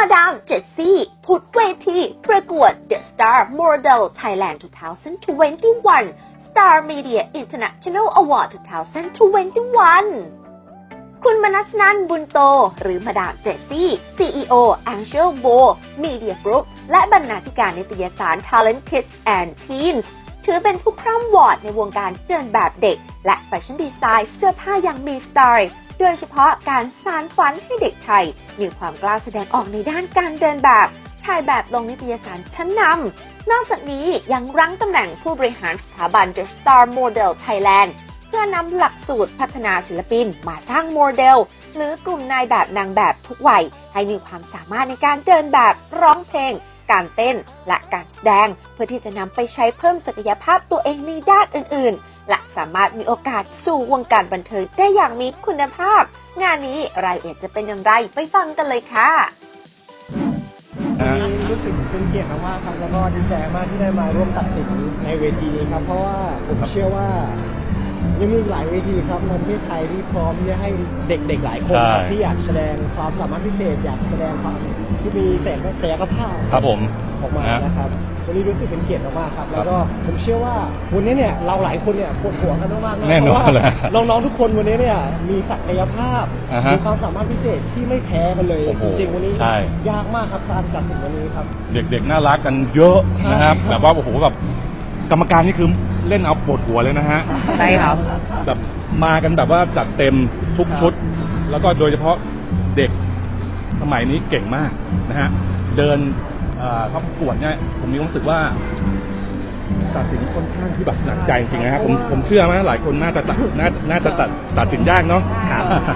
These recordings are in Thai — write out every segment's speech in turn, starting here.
มาดามเจสซี่พุทธเวทีประกวด The Star Model Thailand 2021 Star Media International Award 2021 คุณมนัสนันบุญโต หรือมาดามเจสซี่ CEO Angel Bo Media Group และบรรณาธิการนิตยสาร Talent Kids and Teens ถือเป็นผู้คร่ำวอร์ดในวงการเดินแบบเด็ก และแฟชั่นดีไซน์เสื้อผ้าอย่างมีสไตล์ โดยเฉพาะการสานฝันให้เด็กไทย มีความกล้าแสดงออกในด้านการเดินแบบถ่ายแบบลงนิตยสารชั้นนำ นอกจากนี้ยังรั้งตำแหน่งผู้บริหารสถาบัน The Star Model Thailand เพื่อนำหลักสูตรพัฒนาศิลปินมาสร้างโมเดล หรือกลุ่มนายแบบนางแบบทุกวัย ให้มีความสามารถในการเดินแบบร้องเพลง การเต้นและการแสดง เพื่อที่จะนำไปใช้เพิ่มศักยภาพตัวเองในด้านอื่นๆ และสามารถมีโอกาสสู่วงการบันเทิงได้อย่างมีคุณภาพ งานนี้รายละเอียดจะเป็นอย่างไรไปฟังกันเลยค่ะ รู้สึกเป็นเกียรติมากๆครับแล้วก็ดีใจมากที่ได้มาร่วมตัดสินในเวทีนี้ครับ เพราะว่าผมเชื่อว่า ยังมีอีกหลายเวทีครับในประเทศไทยที่พร้อมที่จะให้เด็กๆหลายคนครับใช่ ที่อยากแสดงความสามารถพิเศษอยากแสดงความที่มีแสงศักยภาพครับผม ออกมานะนะครับวันนี้รู้สึกเป็นเกียรติมากๆครับ แล้วก็ผมเชื่อว่าวันนี้เนี่ยเราหลายคนเนี่ยปวดหัวกันมากๆะแน่นอนเพราะเลยว่าน้องๆทุกคนวันนี้เนี่ยมีศักยภาพอ่าฮะมีความสามารถพิเศษที่ไม่แพ้กันเลยโอ้โหจริงๆวันนี้ใช่ ยากมากครับการจัดสินวันนี้ครับ เด็กๆน่ารักกันเยอะนะครับ ใช่แบบว่าโอ้โหแบบกรรมการนี่คือ เล่นเอาปวดหัวเลยนะฮะใช่ครับ แบบมากันแบบว่าจัดเต็มทุกชุด แล้วก็โดยเฉพาะเด็กสมัยนี้เก่งมากนะฮะเดินเอ่อเข้าประกวดเนี่ยผมมีความรู้สึกว่า ตัดสินค่อนข้างที่แบบหนักใจจริงๆนะครับผมผมเชื่อว่าหลายคนน่าจะตัดน่าน่าจะตัดตัดสินยากเนาะ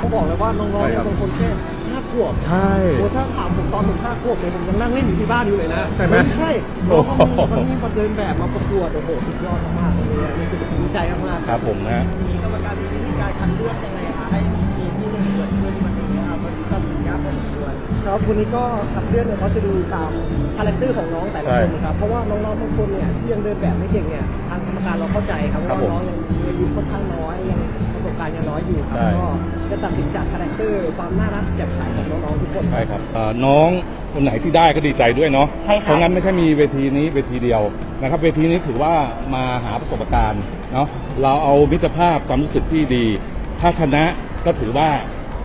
เขาบอกเลยว่าน้องๆใช่เนี่ยครับเป็นคนแค่ห้าขวบใช่ โอ้ถ้าถามผมตอนผมห้าขวบเนี่ยผมยังนั่งเล่นอยู่ที่บ้านอยู่เลยนะใช่ไหมใช่โอ้น้องโหเขามีมาเดินแบบมาประกวดโอ้โหสุดยอดมากๆเลยอะนี่คือดีใจมากๆครับผมนะ มีกรรมการมีวิธีการคัดเลือกยังไงคะให้มีที่หนึ่งเกิดขึ้นวันนี้ครับมัน ควรครับวันนี้ก็คัดเลือกเนี่ยเขาจะดูตามคาแรคเตอร์ของน้องแต่ละคนครับเพราะว่าน้องๆบางคนเนี่ยที่ยังเดินแบบไม่เก่งเนี่ยทางกรรมการเราเข้าใจครับครัว่าบผมน้องยังมีอายุค่อนข้างน้อยยังประสบการณ์ยังน้อยอยู่ครับใช่ก็จะตัดสินจากคาแรคเตอร์ความน่ารักแจ่มใสของน้องๆทุกคนใช่ครับเอ่อน้องคนไหนที่ได้ก็ดีใจด้วยเนาะใช่ครับเพราะงั้นไม่ใช่มีเวทีนี้เวทีเดียวนะครับเวทีนี้ถือว่ามาหาประสบการณ์เนาะเราเอามิตรภาพความรู้สึกที่ดี ถ้าชนะก็ถือว่า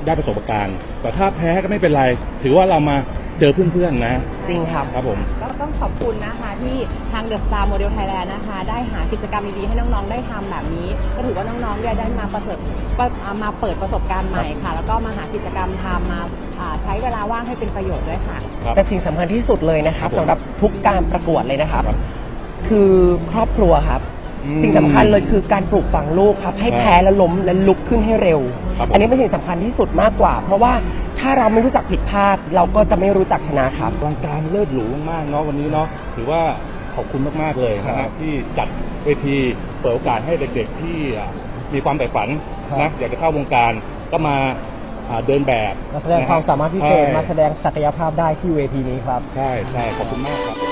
ได้ประสบการณ์ แต่ถ้าแพ้ก็ไม่เป็นไร ถือว่าเรามาเจอเพื่อนๆนะจริงครับ ครับผม ก็ต้องขอบคุณนะคะที่ทาง The Star Model Thailand นะคะ ได้หากิจกรรมดีๆให้น้องๆได้ทำแบบนี้ ก็ถือว่าน้องๆเนี่ยได้มาประเสริฐก็อ่ามาเปิดประสบการณ์ใหม่ค่ะ แล้วก็มาหากิจกรรมทำมาอ่าใช้เวลาว่างให้เป็นประโยชน์ด้วยค่ะ ครับ แต่สิ่งสำคัญที่สุดเลยนะครับครับผมสำหรับทุกการประกวดเลยนะครับ ครับคือครอบครัวครับ อืมสิ่งสำคัญเลยคือการปลูกฝังลูกครับ ให้ครับ แพ้แล้วล้มและลุกขึ้นให้เร็ว ครับผม อันนี้เป็นสิ่งสำคัญที่สุดมากกว่า เพราะว่าถ้าเราไม่รู้จักผิดพลาด เราก็จะไม่รู้จักชนะครับ อลังการเลิศหรูมากๆเนาะวันนี้เนาะถือว่าขอบคุณมากๆเลยนะฮะที่จัดเวทีเปิดโอกาสให้เด็กๆที่อะมีความใฝ่ฝันนะอยากจะเข้าวงการก็มาอ่าเดินแบบมาแสดงความสามารถพิเศษใช่มาแสดงศักยภาพได้ที่เวทีนี้ครับ ใช่ใช่ขอบคุณมากครับ